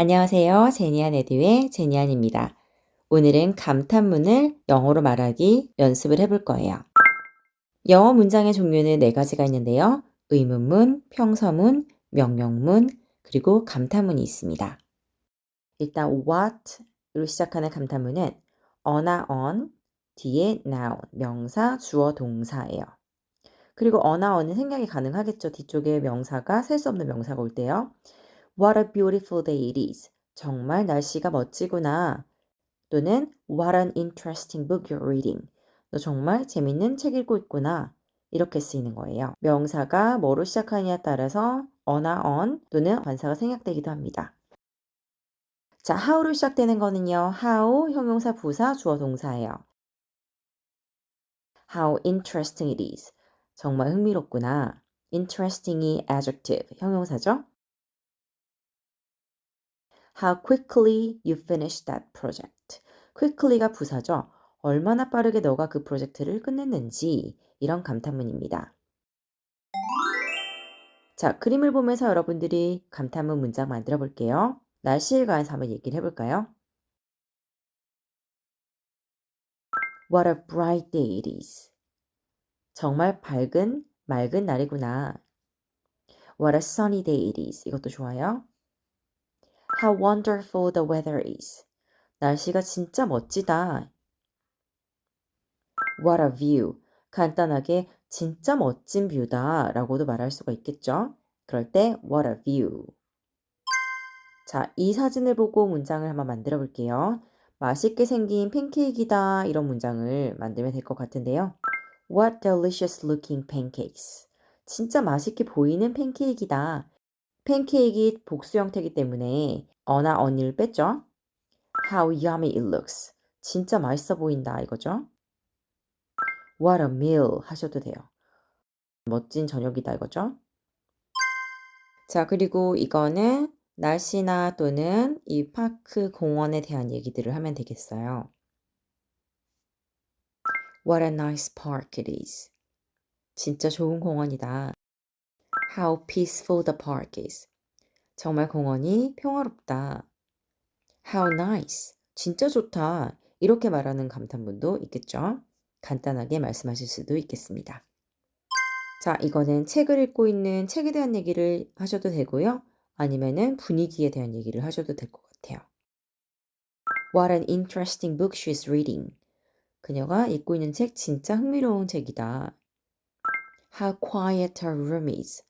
안녕하세요. 제니안 에듀의 제니안입니다. 오늘은 감탄문을 영어로 말하기 연습을 해볼 거예요. 영어 문장의 종류는 네 가지가 있는데요. 의문문, 평서문, 명령문, 그리고 감탄문이 있습니다. 일단 what로 시작하는 감탄문은 on나 on, 뒤에 noun, 명사, 주어, 동사예요. 그리고 on나 on은 생략이 가능하겠죠. 뒤쪽에 명사가 셀 수 없는 명사가 올 때요. What a beautiful day it is. 정말 날씨가 멋지구나. 또는 What an interesting book you're reading. 너 정말 재밌는 책 읽고 있구나. 이렇게 쓰이는 거예요. 명사가 뭐로 시작하느냐에 따라서 어나 on 또는 관사가 생략되기도 합니다. 자, how로 시작되는 거는요. how 형용사 부사 주어 동사예요. How interesting it is. 정말 흥미롭구나. interesting이 adjective 형용사죠. How quickly you finished that project. quickly가 부사죠. 얼마나 빠르게 너가 그 프로젝트를 끝냈는지 이런 감탄문입니다. 자, 그림을 보면서 여러분들이 감탄문 문장 만들어 볼게요. 날씨에 관해서 한번 얘기를 해볼까요? What a bright day it is. 정말 밝은, 맑은 날이구나. What a sunny day it is. 이것도 좋아요. How wonderful the weather is. 날씨가 진짜 멋지다. What a view. 간단하게 진짜 멋진 뷰다 라고도 말할 수가 있겠죠. 그럴 때 what a view. 자, 이 사진을 보고 문장을 한번 만들어 볼게요. 맛있게 생긴 팬케이크이다 이런 문장을 만들면 될 것 같은데요. What delicious looking pancakes. 진짜 맛있게 보이는 팬케이크이다. 팬케이크 복수 형태이기 때문에 어나 언니를 뺐죠. How yummy it looks. 진짜 맛있어 보인다 이거죠. What a meal 하셔도 돼요. 멋진 저녁이다 이거죠. 자, 그리고 이거는 날씨나 또는 이 파크 공원에 대한 얘기들을 하면 되겠어요. What a nice park it is. 진짜 좋은 공원이다. How peaceful the park is. 정말 공원이 평화롭다. How nice. 진짜 좋다. 이렇게 말하는 감탄문도 있겠죠. 간단하게 말씀하실 수도 있겠습니다. 자, 이거는 책을 읽고 있는 책에 대한 얘기를 하셔도 되고요. 아니면은 분위기에 대한 얘기를 하셔도 될 것 같아요. What an interesting book she's reading. 그녀가 읽고 있는 책 진짜 흥미로운 책이다. How quiet her room is.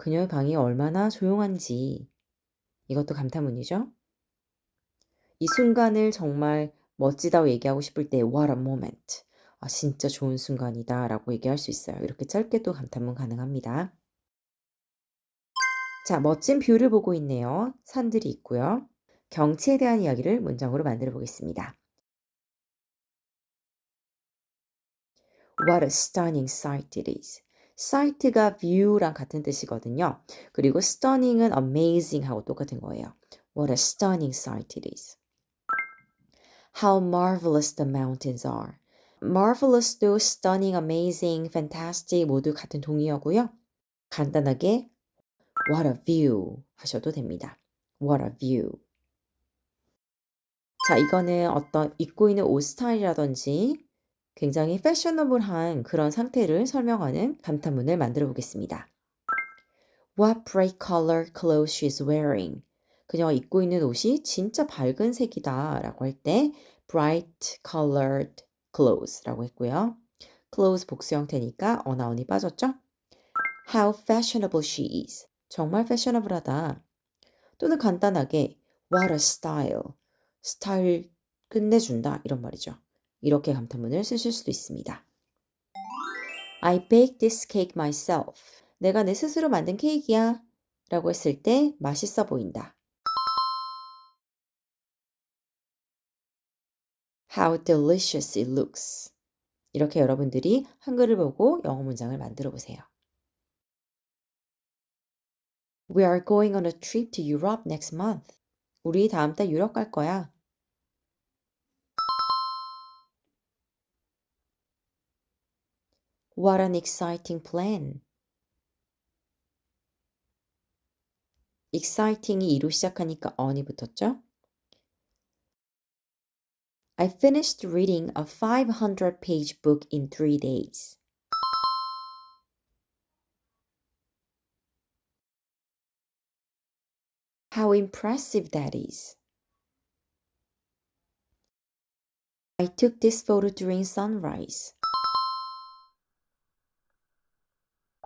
그녀의 방이 얼마나 조용한지. 이것도 감탄문이죠. 이 순간을 정말 멋지다고 얘기하고 싶을 때 what a moment. 아, 진짜 좋은 순간이다 라고 얘기할 수 있어요. 이렇게 짧게도 감탄문 가능합니다. 자, 멋진 뷰를 보고 있네요. 산들이 있고요. 경치에 대한 이야기를 문장으로 만들어 보겠습니다. What a stunning sight it is. Sight가 view랑 같은 뜻이거든요. 그리고 stunning은 amazing 하고 똑같은 거예요. What a stunning sight it is. How marvelous the mountains are. marvelous도 stunning, amazing, fantastic 모두 같은 동의어고요. 간단하게 what a view 하셔도 됩니다. what a view. 자, 이거는 어떤 입고 있는 옷 스타일이라든지 굉장히 패셔너블한 그런 상태를 설명하는 감탄문을 만들어 보겠습니다. What bright color clothes she's wearing. 그녀가 입고 있는 옷이 진짜 밝은 색이다 라고 할 때 bright colored clothes라고 했고요. clothes 복수 형태니까 어나운이 빠졌죠? How fashionable she is. 정말 패셔너블하다. 또는 간단하게 what a style. 스타일 끝내준다 이런 말이죠. 이렇게 감탄문을 쓰실 수도 있습니다. I baked this cake myself. 내가 내 스스로 만든 케이크야. 라고 했을 때 맛있어 보인다. How delicious it looks. 이렇게 여러분들이 한글을 보고 영어 문장을 만들어 보세요. We are going on a trip to Europe next month. 우리 다음 달 유럽 갈 거야. What an exciting plan. exciting이 이로 시작하니까 on이 붙었죠? I finished reading a 500 page book in three days. How impressive that is. I took this photo during sunrise.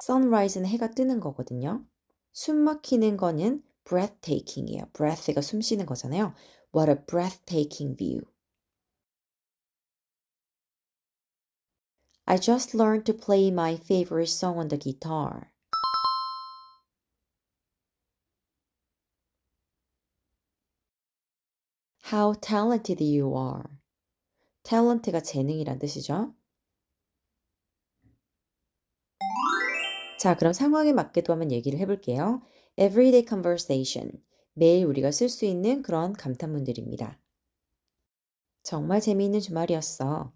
Sunrise는 해가 뜨는 거거든요. 숨 막히는 거는 breathtaking이에요. breath가 숨 쉬는 거잖아요. What a breathtaking view. I just learned to play my favorite song on the guitar. How talented you are. talent가 재능이란 뜻이죠. 자, 그럼 상황에 맞게도 한번 얘기를 해볼게요. Everyday conversation. 매일 우리가 쓸 수 있는 그런 감탄문들입니다. 정말 재미있는 주말이었어.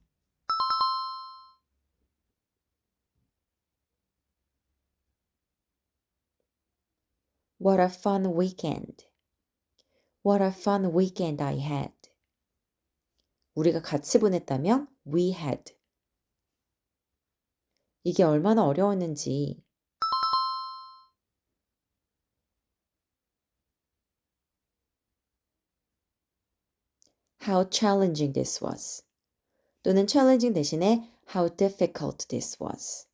What a fun weekend. What a fun weekend I had. 우리가 같이 보냈다면 we had. 이게 얼마나 어려웠는지 how challenging this was. 또는 challenging 대신에 how difficult this was.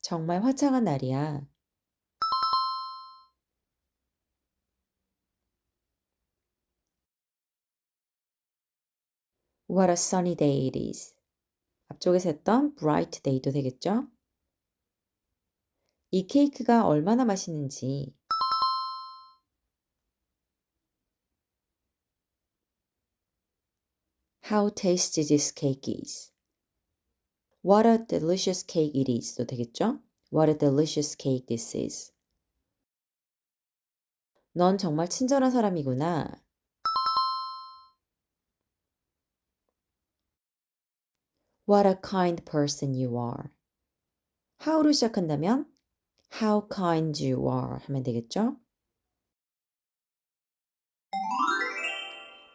정말 화창한 날이야. What a sunny day it is. 앞쪽에서 했던 bright day도 되겠죠? 이 케이크가 얼마나 맛있는지 How tasty this cake is. What a delicious cake it is도 되겠죠? What a delicious cake this is. 넌 정말 친절한 사람이구나. What a kind person you are. how로 시작한다면 how kind you are 하면 되겠죠?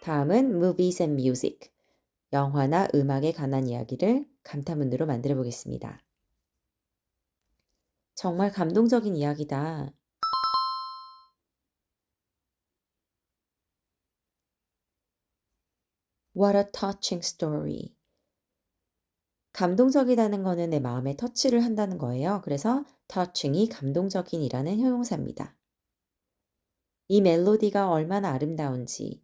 다음은 movies and music. 영화나 음악에 관한 이야기를 감탄문으로 만들어 보겠습니다. 정말 감동적인 이야기다. What a touching story. 감동적이다는 거는 내 마음에 터치를 한다는 거예요. 그래서 touching이 감동적인이라는 형용사입니다. 이 멜로디가 얼마나 아름다운지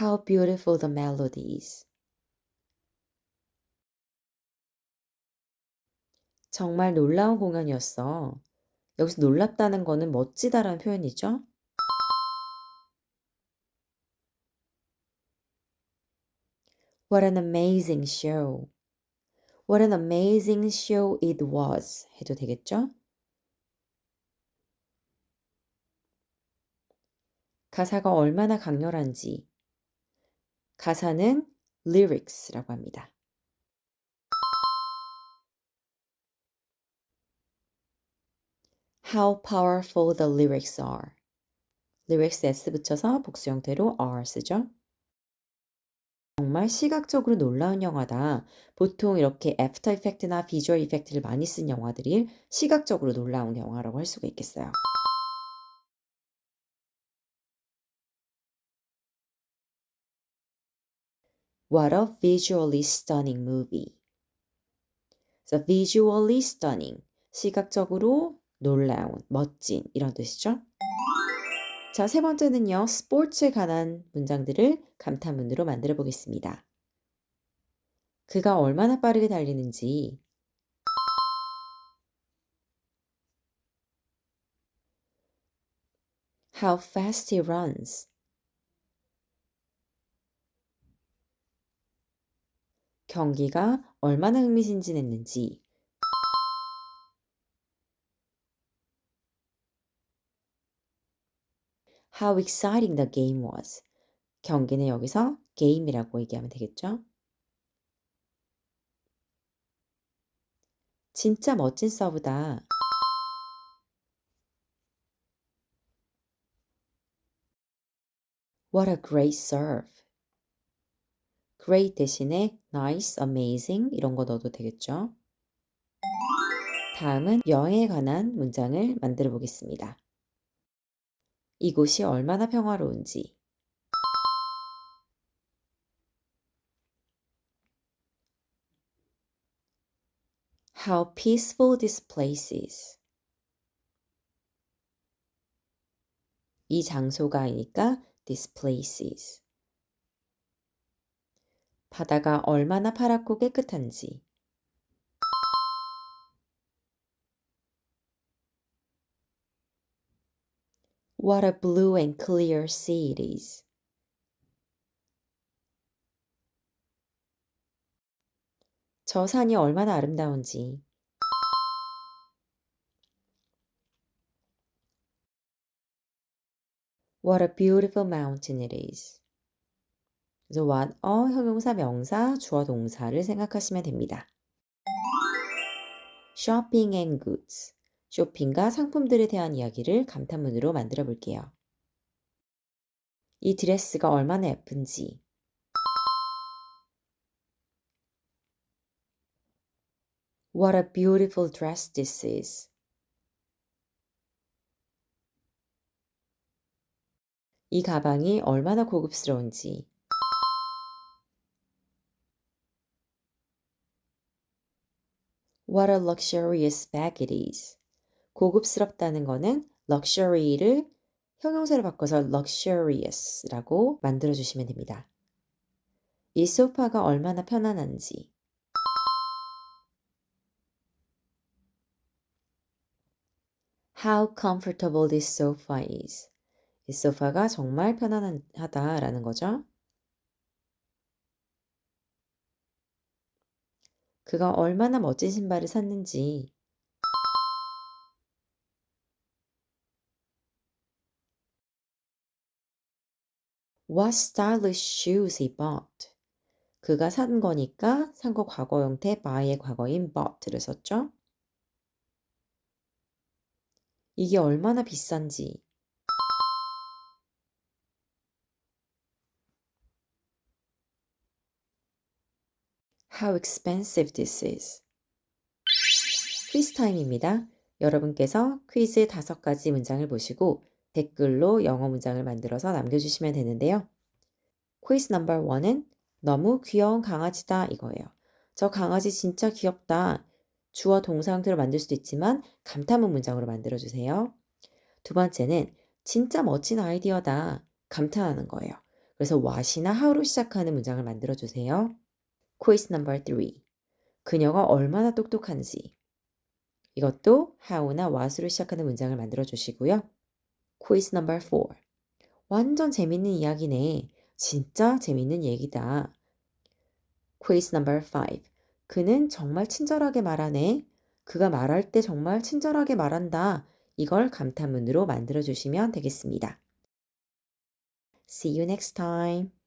How beautiful the melody is. 정말 놀라운 공연이었어. 여기서 놀랍다는 거는 멋지다라는 표현이죠. What an amazing show. What an amazing show it was. 해도 되겠죠? 가사가 얼마나 강렬한지. 가사는 lyrics라고 합니다. How powerful the lyrics are. lyrics s 붙여서 복수 형태로 are 쓰죠. 정말 시각적으로 놀라운 영화다. 보통 이렇게 애프터 이펙트나 비주얼 이펙트를 많이 쓴 영화들이 시각적으로 놀라운 영화라고 할 수가 있겠어요. What a visually stunning movie. So visually stunning. 시각적으로 놀라운, 멋진 이런 뜻이죠. 자, 세 번째는요. 스포츠에 관한 문장들을 감탄문으로 만들어 보겠습니다. 그가 얼마나 빠르게 달리는지 How fast he runs. 경기가 얼마나 흥미진진했는지 How exciting the game was. 경기는 여기서 게임이라고 얘기하면 되겠죠? 진짜 멋진 서브다. What a great serve. Great 대신에 nice, amazing 이런 거 넣어도 되겠죠? 다음은 여행에 관한 문장을 만들어 보겠습니다. 이곳이 얼마나 평화로운지. How peaceful this place is. 이 장소가이니까 this place is. 바다가 얼마나 파랗고 깨끗한지. What a blue and clear sea it is. 저 산이 얼마나 아름다운지. What a beautiful mountain it is. 그래서 what a 형용사, 명사, 주어, 동사를 생각하시면 됩니다. shopping and goods. 쇼핑과 상품들에 대한 이야기를 감탄문으로 만들어 볼게요. 이 드레스가 얼마나 예쁜지. What a beautiful dress this is. 이 가방이 얼마나 고급스러운지. What a luxurious bag it is. 고급스럽다는 거는 luxury를 형용사로 바꿔서 luxurious라고 만들어 주시면 됩니다. 이 소파가 얼마나 편안한지. How comfortable this sofa is. 이 소파가 정말 편안하다라는 거죠. 그가 얼마나 멋진 신발을 샀는지. What stylish shoes he bought. 그가 산 거니까 산 거 과거 형태 buy의 과거인 bought를 썼죠. 이게 얼마나 비싼지. How expensive this is. 퀴즈 타임입니다. 여러분께서 퀴즈 다섯 가지 문장을 보시고 댓글로 영어 문장을 만들어서 남겨주시면 되는데요. 퀴즈 넘버 원은 너무 귀여운 강아지다 이거예요. 저 강아지 진짜 귀엽다. 주어 동사 형태로 만들 수도 있지만 감탄문 문장으로 만들어주세요. 두 번째는 진짜 멋진 아이디어다. 감탄하는 거예요. 그래서 what이나 how로 시작하는 문장을 만들어주세요. Quiz number 3. 그녀가 얼마나 똑똑한지. 이것도 how나 what으로 시작하는 문장을 만들어 주시고요. quiz number 4. 완전 재밌는 이야기네. 진짜 재밌는 얘기다. quiz number 5. 그는 정말 친절하게 말하네. 그가 말할 때 정말 친절하게 말한다. 이걸 감탄문으로 만들어 주시면 되겠습니다. See you next time.